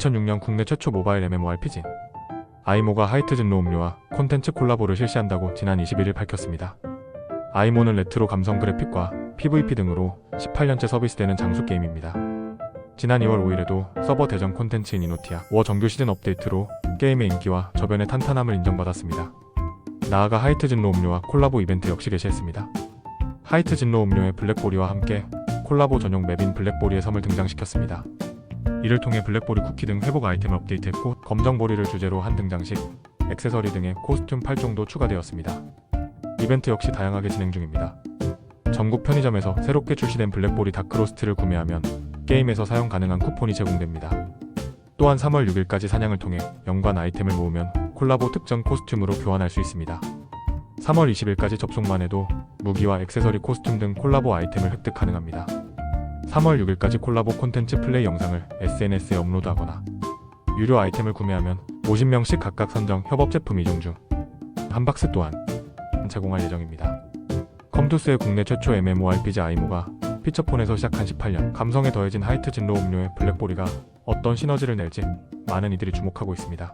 2006년 국내 최초 모바일 MMORPG 아이모가 하이트 진로 음료와 콘텐츠 콜라보를 실시한다고 지난 21일 밝혔습니다. 아이모는 레트로 감성 그래픽과 PVP 등으로 18년째 서비스되는 장수 게임입니다. 지난 2월 5일에도 서버 대전 콘텐츠인 이노티아 워 정규 시즌 업데이트로 게임의 인기와 저변의 탄탄함을 인정받았습니다. 나아가 하이트 진로 음료와 콜라보 이벤트 역시 개시했습니다. 하이트 진로 음료의 블랙보리와 함께 콜라보 전용 맵인 블랙보리의 섬을 등장시켰습니다. 이를 통해 블랙보리 쿠키 등 회복 아이템을 업데이트했고 검정보리를 주제로 한 등장식, 액세서리 등의 코스튬 8종도 추가되었습니다. 이벤트 역시 다양하게 진행 중입니다. 전국 편의점에서 새롭게 출시된 블랙보리 다크로스트를 구매하면 게임에서 사용 가능한 쿠폰이 제공됩니다. 또한 3월 6일까지 사냥을 통해 연관 아이템을 모으면 콜라보 특정 코스튬으로 교환할 수 있습니다. 3월 20일까지 접속만 해도 무기와 액세서리 코스튬 등 콜라보 아이템을 획득 가능합니다. 3월 6일까지 콜라보 콘텐츠 플레이 영상을 SNS에 업로드하거나 유료 아이템을 구매하면 50명씩 각각 선정 협업 제품 2종 중 한 박스 또한 제공할 예정입니다. 컴투스의 국내 최초 MMORPG 아이모가 피처폰에서 시작한 18년 감성에 더해진 하이트 진로 음료의 블랙보리가 어떤 시너지를 낼지 많은 이들이 주목하고 있습니다.